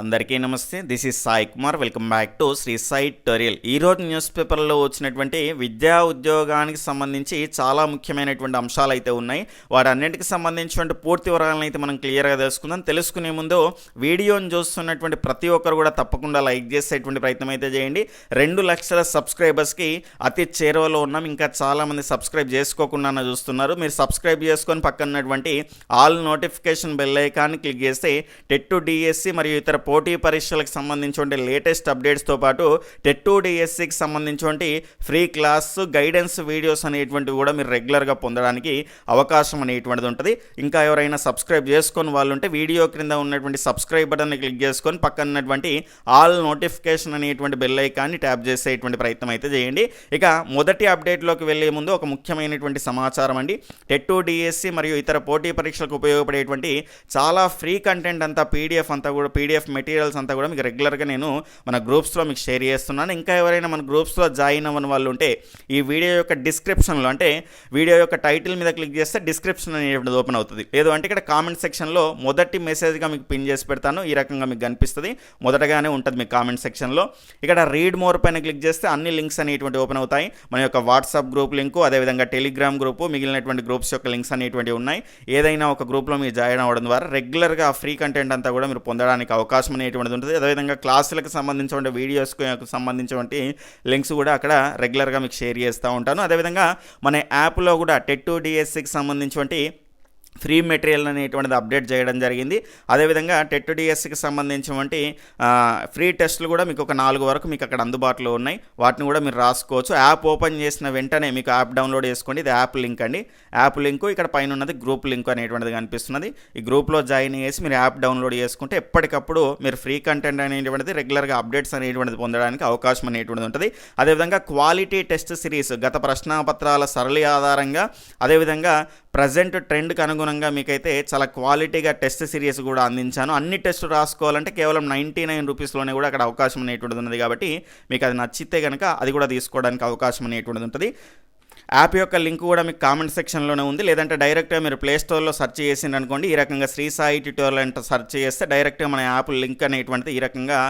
అందరికీ నమస్తే. This is Sai Kumar welcome back to Shri Sai tutorial ఈ రోజు న్యూస్ పేపర్లో వచ్చినటువంటి విద్యా ఉద్యోగానికి సంబంధించి చాలా ముఖ్యమైనటువంటి అంశాలు అయితే ఉన్నాయి. వాటన్నిటికి సంబంధించినటువంటి పూర్తి వివరాలను అయితే మనం క్లియర్గా తెలుసుకుందాం. తెలుసుకునే ముందు వీడియోని చూస్తున్నటువంటి ప్రతి ఒక్కరు కూడా తప్పకుండా లైక్ చేసేటువంటి ప్రయత్నం అయితే చేయండి. రెండు లక్షల సబ్స్క్రైబర్స్కి అతి చేరువలో ఉన్నాం. ఇంకా చాలామంది సబ్స్క్రైబ్ చేసుకోకుండా చూస్తున్నారు. మీరు సబ్స్క్రైబ్ చేసుకొని పక్కన ఉన్నటువంటి all notification bell icon click చేస్తే టెట్ టు డిఎస్సి మరియు ఇతర పోటీ పరీక్షలకు సంబంధించిన లేటెస్ట్ అప్డేట్స్తో పాటు టెట్ టు డిఎస్సికి సంబంధించి ఫ్రీ క్లాస్ గైడెన్స్ వీడియోస్ అనేటువంటివి కూడా మీరు రెగ్యులర్గా పొందడానికి అవకాశం అనేటువంటిది ఉంటుంది. ఇంకా ఎవరైనా సబ్స్క్రైబ్ చేసుకొని వాళ్ళు ఉంటే వీడియో క్రింద ఉన్నటువంటి సబ్స్క్రైబ్ బటన్ని క్లిక్ చేసుకొని పక్కన ఉన్నటువంటి ఆల్ నోటిఫికేషన్ అనేటువంటి బెల్ ఐకాన్ని ట్యాప్ చేసేటువంటి ప్రయత్నం అయితే చేయండి. ఇక మొదటి అప్డేట్లోకి వెళ్ళే ముందు ఒక ముఖ్యమైనటువంటి సమాచారం అండి. టెట్టు డిఎస్సి మరియు ఇతర పోటీ పరీక్షలకు ఉపయోగపడేటువంటి చాలా ఫ్రీ కంటెంట్ అంతా పీడిఎఫ్ అంతా కూడా పీడిఎఫ్ మెటీరియల్స్ అంతా కూడా మీకు రెగ్యులర్గా నేను మన గ్రూప్స్లో మీకు షేర్ చేస్తున్నాను. ఇంకా ఎవరైనా మన గ్రూప్స్లో జాయిన్ అవ్వని వాళ్ళు ఉంటే ఈ వీడియో యొక్క డిస్క్రిప్షన్లో అంటే వీడియో యొక్క టైటిల్ మీద క్లిక్ చేస్తే డిస్క్రిప్షన్ అనేటువంటిది ఓపెన్ అవుతుంది. లేదు అంటే ఇక్కడ కామెంట్ సెక్షన్లో మొదటి మెసేజ్గా మీకు పిన్ చేసి పెడతాను. ఈ రకంగా మీకు కనిపిస్తుంది. మొదటగానే ఉంటుంది మీ కామెంట్ సెక్షన్లో ఇక్కడ రీడ్ మోర్ పైన క్లిక్ చేస్తే అన్ని లింక్స్ అనేటువంటి ఓపెన్ అవుతాయి. మన యొక్క వాట్సాప్ గ్రూప్ లింకు అదేవిధంగా టెలిగ్రామ్ గ్రూపు మిగిలినటువంటి గ్రూప్స్ యొక్క లింక్స్ అనేటువంటివి ఉన్నాయి. ఏదైనా ఒక గ్రూప్లో మీరు జాయిన్ అవ్వడం ద్వారా రెగ్యులర్గా ఫ్రీ కంటెంట్ అంతా కూడా మీరు పొందడానికి అవకాశం అనేటువంటిది ఉంటుంది. అదేవిధంగా క్లాసులకు సంబంధించిన వీడియోస్కి సంబంధించినటువంటి లింక్స్ కూడా అక్కడ రెగ్యులర్గా మీకు షేర్ చేస్తూ ఉంటాను. అదేవిధంగా మన యాప్లో కూడా టెట్ టు డిఎస్సికి సంబంధించినటువంటి ఫ్రీ మెటీరియల్ అనేటువంటిది అప్డేట్ చేయడం జరిగింది. అదేవిధంగా టెట్ డిఎస్సికి సంబంధించినటువంటి ఫ్రీ టెస్టులు కూడా మీకు ఒక నాలుగు వరకు మీకు అక్కడ అందుబాటులో ఉన్నాయి. వాటిని కూడా మీరు రాసుకోవచ్చు. యాప్ ఓపెన్ చేసిన వెంటనే మీకు యాప్ డౌన్లోడ్ చేసుకోండి. ఇది యాప్ లింక్ అండి. యాప్ లింక్ ఇక్కడ పైన ఉన్నది గ్రూప్ లింక్ అనేటువంటిది కనిపిస్తున్నది. ఈ గ్రూప్లో జాయిన్ చేసి మీరు యాప్ డౌన్లోడ్ చేసుకుంటే ఎప్పటికప్పుడు మీరు ఫ్రీ కంటెంట్ అనేటువంటిది రెగ్యులర్గా అప్డేట్స్ అనేటువంటిది పొందడానికి అవకాశం అనేటువంటిది ఉంటుంది. అదేవిధంగా క్వాలిటీ టెస్ట్ సిరీస్ గత ప్రశ్నాపత్రాల సరళి ఆధారంగా అదేవిధంగా ప్రజెంట్ ట్రెండ్కి అనుగుణంగా మీకైతే చాలా క్వాలిటీగా టెస్ట్ సిరీస్ కూడా అందించాను. అన్ని టెస్ట్ రాసుకోవాలంటే కేవలం నైంటీ నైన్ రూపీస్లోనే కూడా అక్కడ అవకాశం అనేటువంటిది ఉన్నది కాబట్టి మీకు అది నచ్చితే కనుక అది కూడా తీసుకోవడానికి అవకాశం అనేటువంటిది ఉంటుంది. యాప్ యొక్క లింక్ కూడా మీకు కామెంట్ సెక్షన్లోనే ఉంది. లేదంటే డైరెక్ట్గా మీరు ప్లే స్టోర్లో సెర్చ్ చేసింది అనుకోండి ఈ రకంగా శ్రీ సాయి ట్యూటోరియల్ అంటే సెర్చ్ చేస్తే డైరెక్ట్గా మన యాప్ లింక్ అనేటువంటిది ఈ రకంగా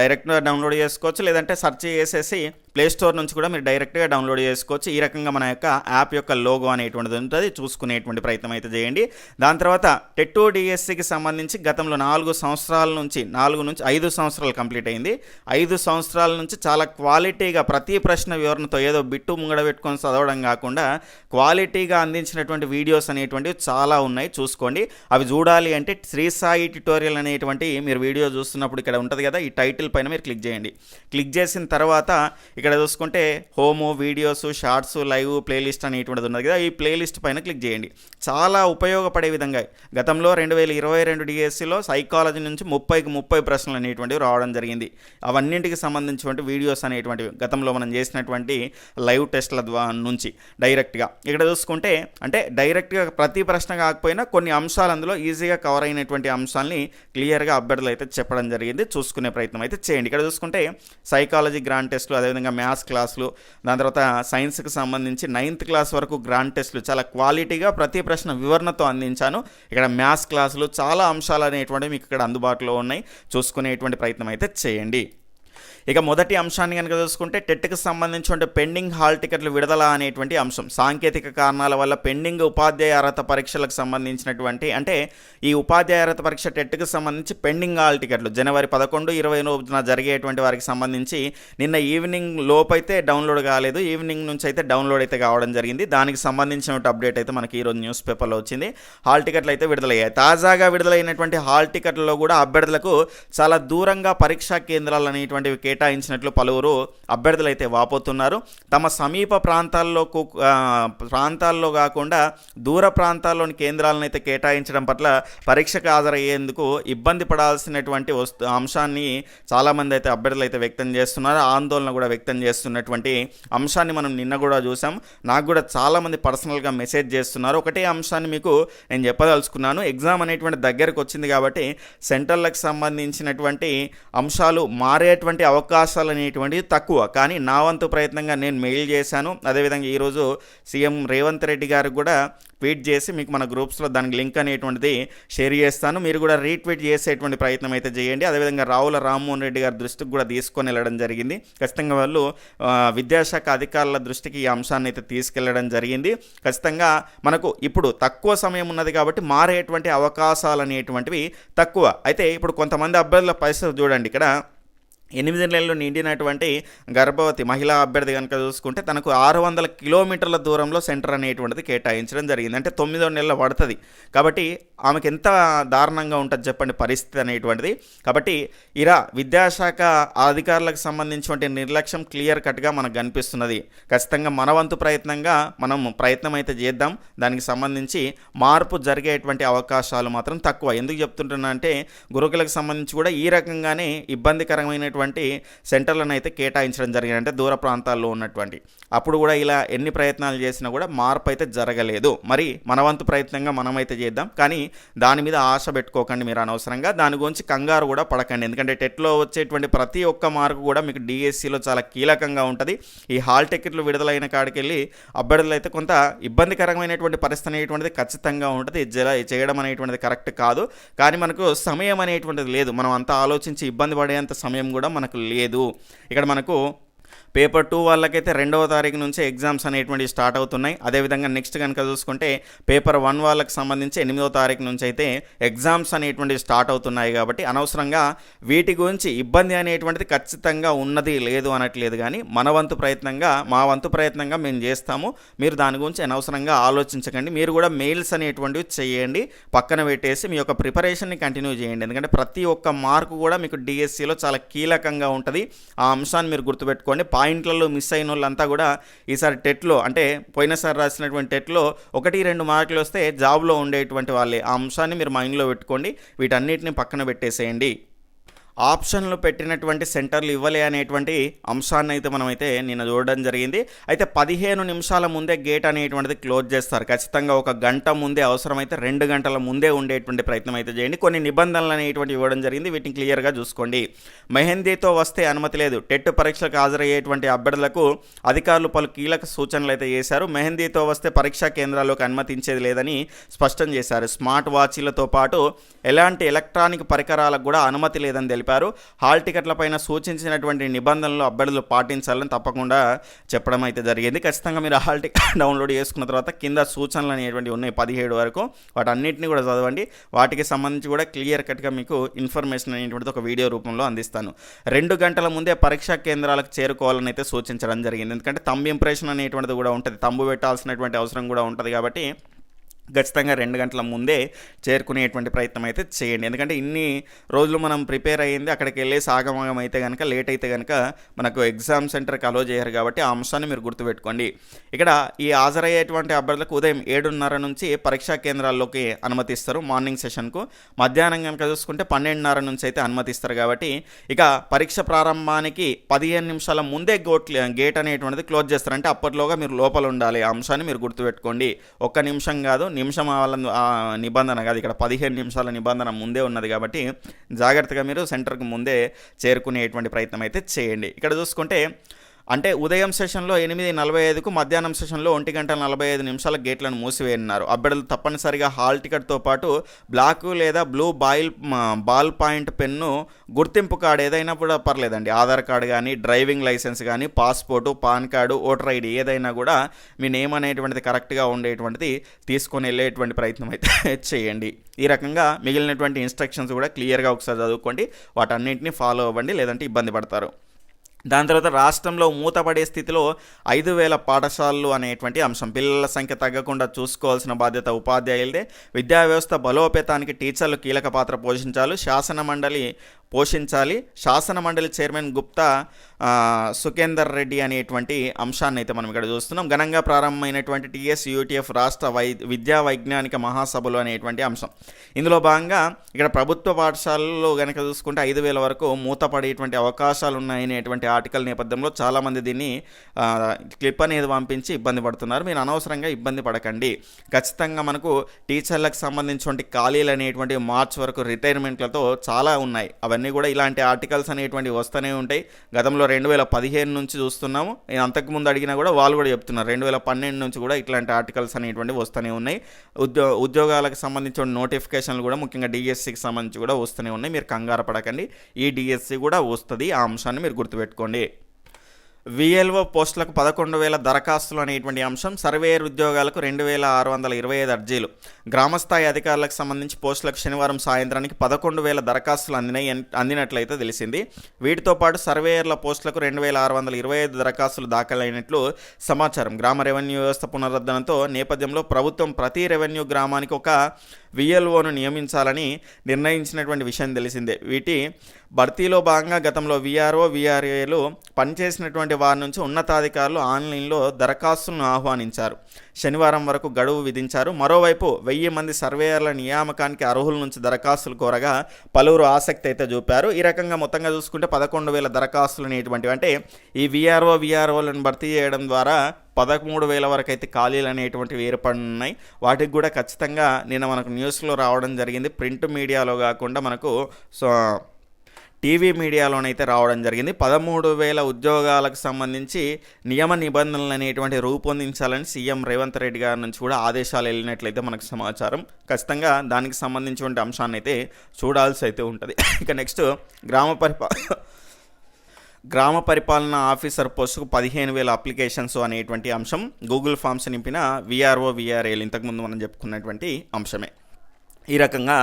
డైరెక్ట్గా డౌన్లోడ్ చేసుకోవచ్చు. లేదంటే సెర్చ్ చేసేసి ప్లేస్టోర్ నుంచి కూడా మీరు డైరెక్ట్గా డౌన్లోడ్ చేసుకోవచ్చు. ఈ రకంగా మన యొక్క యాప్ యొక్క లోగో అనేటువంటిది ఉంటుంది. చూసుకునేటువంటి ప్రయత్నం అయితే చేయండి. దాని తర్వాత టెట్టో డిఎస్సికి సంబంధించి గతంలో నాలుగు సంవత్సరాల నుంచి నాలుగు నుంచి ఐదు సంవత్సరాలు కంప్లీట్ అయింది. ఐదు సంవత్సరాల నుంచి చాలా క్వాలిటీగా ప్రతి ప్రశ్న వివరణతో ఏదో బిట్టు ముంగడ పెట్టుకొని చదవడం కాకుండా క్వాలిటీగా అందించినటువంటి వీడియోస్ అనేటువంటివి చాలా ఉన్నాయి. చూసుకోండి. అవి చూడాలి అంటే శ్రీ సాయి ట్యుటోరియల్ అనేటువంటి మీరు వీడియో చూస్తున్నప్పుడు ఇక్కడ ఉంటుంది కదా ఈ టైటిల్ పైన మీరు క్లిక్ చేయండి. క్లిక్ చేసిన తర్వాత ఇక్కడ చూసుకుంటే home videos shorts live playlist అనేటువంటిది ఉన్నది కదా ఈ ప్లేలిస్ట్ పైన క్లిక్ చేయండి. చాలా ఉపయోగపడే విధంగా గతంలో రెండు వేల ఇరవై రెండు డిఎస్సిలో సైకాలజీ నుంచి ముప్పైకి ముప్పై ప్రశ్నలు అనేటువంటివి రావడం జరిగింది. అవన్నింటికి సంబంధించినటువంటి వీడియోస్ అనేటువంటివి గతంలో మనం చేసినటువంటి లైవ్ టెస్ట్ల ద్వారా నుంచి డైరెక్ట్గా. ఇక్కడ చూసుకుంటే అంటే డైరెక్ట్గా ప్రతి ప్రశ్న కాకపోయినా కొన్ని అంశాలు అందులో ఈజీగా కవర్ అయినటువంటి అంశాలని క్లియర్గా అభ్యర్థులు అయితే చెప్పడం జరిగింది. చూసుకునే ప్రయత్నం అయితే చేయండి. ఇక్కడ చూసుకుంటే సైకాలజీ గ్రాండ్ టెస్ట్లు అదేవిధంగా మ్యాథ్స్ క్లాసులు దాని తర్వాత సైన్స్కి సంబంధించి నైన్త్ క్లాస్ వరకు గ్రాండ్ టెస్ట్లు. చాలా క్వాలిటీగా ప్రతి ప్రశ్న వివరణతో అందించాను. ఇక్కడ మ్యాథ్స్ క్లాసులు చాలా అంశాలు అనేటువంటివి మీకు ఇక్కడ అందుబాటులో ఉన్నాయి. చూసుకునేటువంటి ప్రయత్నం అయితే చేయండి. ఇక మొదటి అంశాన్ని కనుక చూసుకుంటే టెట్కి సంబంధించిన పెండింగ్ హాల్ టికెట్లు విడుదల అనేటువంటి అంశం. సాంకేతిక కారణాల వల్ల పెండింగ్ ఉపాధ్యాయ అర్హత పరీక్షలకు సంబంధించినటువంటి అంటే ఈ ఉపాధ్యాయ అర్హత పరీక్ష టెట్కి సంబంధించి పెండింగ్ హాల్ టికెట్లు జనవరి పదకొండు ఇరవై రోజున జరిగేటువంటి వారికి సంబంధించి నిన్న ఈవినింగ్ లోపైతే డౌన్లోడ్ కాలేదు. ఈవినింగ్ నుంచి అయితే డౌన్లోడ్ అయితే కావడం జరిగింది. దానికి సంబంధించిన అప్డేట్ అయితే మనకి ఈరోజు న్యూస్ పేపర్లో వచ్చింది. హాల్ టికెట్లు అయితే విడుదలయ్యాయి. తాజాగా విడుదలైనటువంటి హాల్ టికెట్లలో కూడా అభ్యర్థులకు చాలా దూరంగా పరీక్షా కేంద్రాలు అనేటువంటివి కేటాయించినట్లు పలువురు అభ్యర్థులు అయితే వాపోతున్నారు. తమ సమీప ప్రాంతాల్లో ప్రాంతాల్లో కాకుండా దూర ప్రాంతాల్లోని కేంద్రాలను అయితే కేటాయించడం పట్ల పరీక్షకు హాజరయ్యేందుకు ఇబ్బంది పడాల్సినటువంటి వస్తు అంశాన్ని చాలామంది అయితే అభ్యర్థులు అయితే వ్యక్తం చేస్తున్నారు. ఆందోళన కూడా వ్యక్తం చేస్తున్నటువంటి అంశాన్ని మనం నిన్న కూడా చూసాం. నాకు కూడా చాలామంది పర్సనల్గా మెసేజ్ చేస్తున్నారు. ఒకటే అంశాన్ని మీకు నేను చెప్పదలుచుకున్నాను. ఎగ్జామ్ అనేటువంటి దగ్గరకు వచ్చింది కాబట్టి సెంట్రల్లకు సంబంధించినటువంటి అంశాలు మారేటువంటి పడేటువంటి అవకాశాలు అనేటువంటివి తక్కువ. కానీ నా వంతు ప్రయత్నంగా నేను మెయిల్ చేశాను. అదేవిధంగా ఈరోజు సీఎం రేవంత్ రెడ్డి గారికి కూడా ట్వీట్ చేసి మీకు మన గ్రూప్స్లో దానికి లింక్ అనేటువంటిది షేర్ చేస్తాను. మీరు కూడా రీట్వీట్ చేసేటువంటి ప్రయత్నం అయితే చేయండి. అదేవిధంగా రావుల రామ్మోహన్ రెడ్డి గారి దృష్టికి కూడా తీసుకొని వెళ్ళడం జరిగింది. ఖచ్చితంగా వాళ్ళు విద్యాశాఖ అధికారుల దృష్టికి ఈ అంశాన్ని అయితే తీసుకెళ్ళడం జరిగింది. ఖచ్చితంగా మనకు ఇప్పుడు తక్కువ సమయం ఉన్నది కాబట్టి మారేటువంటి అవకాశాలు అనేటువంటివి తక్కువ. అయితే ఇప్పుడు కొంతమంది అభ్యర్థుల పరిస్థితి చూడండి. ఇక్కడ ఎనిమిది నెలలు నిండినటువంటి గర్భవతి మహిళా అభ్యర్థి కనుక చూసుకుంటే తనకు ఆరు వందల కిలోమీటర్ల దూరంలో సెంటర్ అనేటువంటిది కేటాయించడం జరిగింది. అంటే తొమ్మిదో నెలలు పడుతుంది. కాబట్టి ఆమెకు ఎంత దారుణంగా ఉంటుంది చెప్పండి పరిస్థితి అనేటువంటిది. కాబట్టి ఇరా విద్యాశాఖ అధికారులకు సంబంధించినటువంటి నిర్లక్ష్యం క్లియర్ కట్గా మనకు కనిపిస్తున్నది. ఖచ్చితంగా మన వంతు ప్రయత్నంగా మనం ప్రయత్నం అయితే చేద్దాం. దానికి సంబంధించి మార్పు జరిగేటువంటి అవకాశాలు మాత్రం తక్కువ. ఎందుకు చెప్తుంటున్నా అంటే గురుకులకు సంబంధించి కూడా ఈ రకంగానే ఇబ్బందికరమైన ఉన్నటువంటి సెంటర్లను అయితే కేటాయించడం జరిగింది. అంటే దూర ప్రాంతాల్లో ఉన్నటువంటి. అప్పుడు కూడా ఇలా ఎన్ని ప్రయత్నాలు చేసినా కూడా మార్పు అయితే జరగలేదు. మరి మన వంతు ప్రయత్నంగా మనమైతే చేద్దాం. కానీ దాని మీద ఆశ పెట్టుకోకండి మీరు అనవసరంగా. దాని గురించి కంగారు కూడా పడకండి. ఎందుకంటే టెట్లో వచ్చేటువంటి ప్రతి ఒక్క మార్కు కూడా మీకు డిఎస్సిలో చాలా కీలకంగా ఉంటుంది. ఈ హాల్ టికెట్లు విడుదలైన కాడికి వెళ్ళి అభ్యర్థులు అయితే కొంత ఇబ్బందికరమైనటువంటి పరిస్థితి అనేటువంటిది ఖచ్చితంగా ఉంటుంది. జల చేయడం అనేటువంటిది కరెక్ట్ కాదు. కానీ మనకు సమయం అనేటువంటిది లేదు. మనం అంతా ఆలోచించి ఇబ్బంది పడేంత సమయం కూడా మనకు లేదు. ఇక్కడ మనకు పేపర్ టూ వాళ్ళకైతే రెండవ తారీఖు నుంచి ఎగ్జామ్స్ అనేటువంటివి స్టార్ట్ అవుతున్నాయి. అదేవిధంగా నెక్స్ట్ కనుక చూసుకుంటే పేపర్ వన్ వాళ్ళకి సంబంధించి ఎనిమిదవ తారీఖు నుంచి అయితే ఎగ్జామ్స్ అనేటువంటివి స్టార్ట్ అవుతున్నాయి కాబట్టి అనవసరంగా వీటి గురించి ఇబ్బంది అనేటువంటిది ఖచ్చితంగా ఉన్నది లేదు అనట్లేదు కానీ మన వంతు ప్రయత్నంగా మా వంతు ప్రయత్నంగా మేము చేస్తాము. మీరు దాని గురించి అనవసరంగా ఆలోచించకండి. మీరు కూడా మెయిల్స్ అనేటువంటివి చేయండి. పక్కన పెట్టేసి మీ యొక్క ప్రిపరేషన్ని కంటిన్యూ చేయండి. ఎందుకంటే ప్రతి ఒక్క మార్కు కూడా మీకు డిఎస్సిలో చాలా కీలకంగా ఉంటుంది. ఆ అంశాన్ని మీరు గుర్తుపెట్టుకోండి పాయింట్లలో మిస్ అయిన వాళ్ళంతా కూడా ఈసారి టెట్లో అంటే పోయినసారి రాసినటువంటి టెట్లో ఒకటి రెండు మార్కులు వస్తే జాబ్లో ఉండేటువంటి వాళ్ళే. ఆ అంశాన్ని మీరు మైండ్లో పెట్టుకోండి. వీటన్నిటిని పక్కన పెట్టేసేయండి. ఆప్షన్లు పెట్టినటువంటి సెంటర్లు ఇవ్వలే అనేటువంటి అంశాన్ని అయితే మనమైతే నిన్న చూడడం జరిగింది. అయితే పదిహేను నిమిషాల ముందే గేట్ అనేటువంటిది క్లోజ్ చేస్తారు. ఖచ్చితంగా ఒక గంట ముందే అవసరమైతే రెండు గంటల ముందే ఉండేటువంటి ప్రయత్నం అయితే చేయండి. కొన్ని నిబంధనలు అనేటువంటి ఇవ్వడం జరిగింది. వీటిని క్లియర్గా చూసుకోండి. మెహందీతో వస్తే అనుమతి లేదు. టెట్ పరీక్షలకు హాజరయ్యేటువంటి అభ్యర్థులకు అధికారులు పలు కీలక సూచనలు అయితే చేశారు. మెహందీతో వస్తే పరీక్షా కేంద్రాల్లోకి అనుమతించేది లేదని స్పష్టం చేశారు. స్మార్ట్ వాచీలతో పాటు ఎలాంటి ఎలక్ట్రానిక్ పరికరాలకు కూడా అనుమతి లేదని తెలిపారు. హాల్ టికెట్లపైన సూచించినటువంటి నిబంధనలు అభ్యర్థులు పాటించాలని తప్పకుండా చెప్పడం అయితే జరిగింది. ఖచ్చితంగా మీరు హాల్ టికెట్ డౌన్లోడ్ చేసుకున్న తర్వాత కింద సూచనలు అనేటువంటి ఉన్నాయి పదిహేడు వరకు. వాటన్నిటిని కూడా చదవండి. వాటికి సంబంధించి కూడా క్లియర్ కట్గా మీకు ఇన్ఫర్మేషన్ అనేటువంటిది ఒక వీడియో రూపంలో అందిస్తాను. రెండు గంటల ముందే పరీక్షా కేంద్రాలకు చేరుకోవాలని అయితే సూచించడం జరిగింది. ఎందుకంటే తంబు ఇంప్రెషన్ అనేటువంటిది కూడా ఉంటుంది. తంబు పెట్టాల్సినటువంటి అవసరం కూడా ఉంటుంది కాబట్టి ఖచ్చితంగా రెండు గంటల ముందే చేరుకునేటువంటి ప్రయత్నం అయితే చేయండి. ఎందుకంటే ఇన్ని రోజులు మనం ప్రిపేర్ అయ్యింది అక్కడికి వెళ్ళి సాగమగం అయితే కనుక లేట్ అయితే కనుక మనకు ఎగ్జామ్ సెంటర్కి అలో చేయరు కాబట్టి ఆ అంశాన్ని మీరు గుర్తుపెట్టుకోండి. ఇక్కడ ఈ హాజరయ్యేటువంటి అభ్యర్థులకు ఉదయం ఏడున్నర నుంచి పరీక్షా కేంద్రాల్లోకి అనుమతిస్తారు మార్నింగ్ సెషన్కు. మధ్యాహ్నం కనుక చూసుకుంటే పన్నెండున్నర నుంచి అయితే అనుమతిస్తారు కాబట్టి ఇక పరీక్ష ప్రారంభానికి పదిహేను నిమిషాల ముందే గోట్ గేట్ అనేటువంటిది క్లోజ్ చేస్తారు అంటే అప్పట్లోగా మీరు లోపల ఉండాలి. ఆ అంశాన్ని మీరు గుర్తుపెట్టుకోండి. ఒక్క నిమిషం కాదు నిమిషం వాళ్ళ నిబంధన కాదు ఇక్కడ పదిహేను నిమిషాల నిబంధన ముందే ఉన్నది కాబట్టి జాగ్రత్తగా మీరు సెంటర్కు ముందే చేరుకునేటువంటి ప్రయత్నం అయితే చేయండి. ఇక్కడ చూసుకుంటే అంటే ఉదయం సెషన్లో ఎనిమిది నలభై ఐదుకు మధ్యాహ్నం సెషన్లో ఒంటి గంట నలభై ఐదు నిమిషాల గేట్లను మూసివేయనున్నారు. అభ్యర్థులు తప్పనిసరిగా హాల్ టికెట్తో పాటు బ్లాక్ లేదా బ్లూ బాయిల్ బాల్ పాయింట్ పెన్ను గుర్తింపు కార్డు ఏదైనా కూడా పర్లేదండి. ఆధార్ కార్డు కానీ డ్రైవింగ్ లైసెన్స్ కానీ passport pan card voter ID ఏదైనా కూడా మీ నేమ్ అనేటువంటిది కరెక్ట్గా ఉండేటువంటిది తీసుకొని వెళ్ళేటువంటి ప్రయత్నం అయితే చేయండి. ఈ రకంగా మిగిలినటువంటి ఇన్స్ట్రక్షన్స్ కూడా క్లియర్గా ఒకసారి చదువుకోండి. వాటన్నింటినీ ఫాలో అవ్వండి. లేదంటే ఇబ్బంది పడతారు. దాని తర్వాత రాష్ట్రంలో మూతపడే స్థితిలో ఐదు వేల పాఠశాలలు అనేటువంటి అంశం. పిల్లల సంఖ్య తగ్గకుండా చూసుకోవాల్సిన బాధ్యత ఉపాధ్యాయులదే. విద్యా వ్యవస్థ బలోపేతానికి టీచర్లు కీలక పాత్ర పోషించాలి. శాసన మండలి పోషించాలి. శాసన మండలి చైర్మన్ గుప్తా సుఖేందర్ రెడ్డి అనేటువంటి అంశాన్ని అయితే మనం ఇక్కడ చూస్తున్నాం. ఘనంగా ప్రారంభమైనటువంటి టీఎస్ యూటీఎఫ్ రాష్ట్ర వై విద్యా వైజ్ఞానిక మహాసభలు అనేటువంటి అంశం. ఇందులో భాగంగా ఇక్కడ ప్రభుత్వ పాఠశాలలో కనుక చూసుకుంటే ఐదు వేల వరకు మూతపడేటువంటి అవకాశాలు ఉన్నాయనేటువంటి ఆర్టికల్ నేపథ్యంలో చాలామంది దీన్ని క్లిప్ అనేది పంపించి ఇబ్బంది పడుతున్నారు. మీరు అనవసరంగా ఇబ్బంది పడకండి. ఖచ్చితంగా మనకు టీచర్లకు సంబంధించినటువంటి ఖాళీలు అనేటువంటి మార్చ్ వరకు రిటైర్మెంట్లతో చాలా ఉన్నాయి. అవి ఇవన్నీ కూడా ఇలాంటి ఆర్టికల్స్ అనేటువంటివి వస్తూనే ఉంటాయి. గతంలో రెండు వేల పదిహేను నుంచి చూస్తున్నాము. నేను అంతకుముందు అడిగినా కూడా వాళ్ళు కూడా చెప్తున్నారు. రెండు వేల పన్నెండు నుంచి కూడా ఇట్లాంటి ఆర్టికల్స్ అనేటువంటివి వస్తూనే ఉన్నాయి. ఉద్యో ఉద్యోగాలకు సంబంధించిన నోటిఫికేషన్లు కూడా ముఖ్యంగా డిఎస్సికి సంబంధించి కూడా వస్తూనే ఉన్నాయి. మీరు కంగారు పడకండి. ఈ డిఎస్సి కూడా వస్తుంది. ఆ అంశాన్ని మీరు గుర్తుపెట్టుకోండి. విఎల్ఓ పోస్టులకు పదకొండు వేల దరఖాస్తులు అనేటువంటి అంశం సర్వేయర్ ఉద్యోగాలకు రెండు వేల ఆరు వందల ఇరవై ఐదు అర్జీలు. గ్రామస్థాయి అధికారులకు సంబంధించి పోస్టులకు శనివారం సాయంత్రానికి పదకొండు వేల దరఖాస్తులు అందినాయి అందినట్లయితే తెలిసింది. వీటితో పాటు సర్వేయర్ల పోస్టులకు రెండు వేల ఆరు వందల ఇరవై ఐదు దరఖాస్తులు దాఖలైనట్లు సమాచారం. గ్రామ రెవెన్యూ వ్యవస్థ పునరుద్ధరణతో నేపథ్యంలో ప్రభుత్వం ప్రతి రెవెన్యూ గ్రామానికి ఒక విఎల్ఓను నియమించాలని నిర్ణయించినటువంటి విషయం తెలిసిందే. వీటి భర్తీలో భాగంగా గతంలో విఆర్ఓ విఆర్ఏలు పనిచేసినటువంటి వారి నుంచి ఉన్నతాధికారులు ఆన్లైన్లో దరఖాస్తులను ఆహ్వానించారు. శనివారం వరకు గడువు విధించారు. మరోవైపు వెయ్యి మంది సర్వేయర్ల నియామకానికి అర్హుల నుంచి దరఖాస్తులు కోరగా పలువురు ఆసక్తి అయితే చూపారు. ఈ రకంగా మొత్తంగా చూసుకుంటే పదకొండు వేల దరఖాస్తులు అనేటువంటివి. అంటే ఈ విఆర్ఓ విఆర్ఓలను భర్తీ చేయడం ద్వారా పదమూడు వేల వరకు అయితే ఖాళీలు అనేటువంటివి ఏర్పడున్నాయి వాటికి కూడా ఖచ్చితంగా నిన్న మనకు న్యూస్లో రావడం జరిగింది. ప్రింట్ మీడియాలో కాకుండా మనకు సో టీవీ మీడియాలోనైతే రావడం జరిగింది. పదమూడు వేల ఉద్యోగాలకు సంబంధించి నియమ నిబంధనలు అనేటువంటి రూపొందించాలని సీఎం రేవంత్ రెడ్డి గారి నుంచి కూడా ఆదేశాలు వెళ్ళినట్లయితే మనకు సమాచారం. ఖచ్చితంగా దానికి సంబంధించినటువంటి అంశాన్ని అయితే చూడాల్సి అయితే ఉంటుంది. ఇక నెక్స్ట్ గ్రామ పరిపా గ్రామ పరిపాలన ఆఫీసర్ పోస్టుకు పదిహేను వేల అప్లికేషన్స్ అనేటువంటి అంశం గూగుల్ ఫామ్స్ నింపిన విఆర్ఓ విఆర్ఏలు ఇంతకుముందు మనం చెప్పుకున్నటువంటి అంశమే. ఈ రకంగా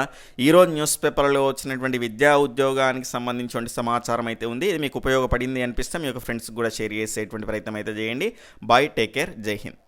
ఈరోజు న్యూస్ పేపర్లో వచ్చినటువంటి విద్యా ఉద్యోగానికి సంబంధించిన సమాచారం అయితే ఉంది. ఇది మీకు ఉపయోగపడింది అనిపిస్తే మీ యొక్క ఫ్రెండ్స్కి కూడా షేర్ చేసేటువంటి ప్రయత్నం అయితే చేయండి. బాయ్ టేక్ కేర్ జై హింద్.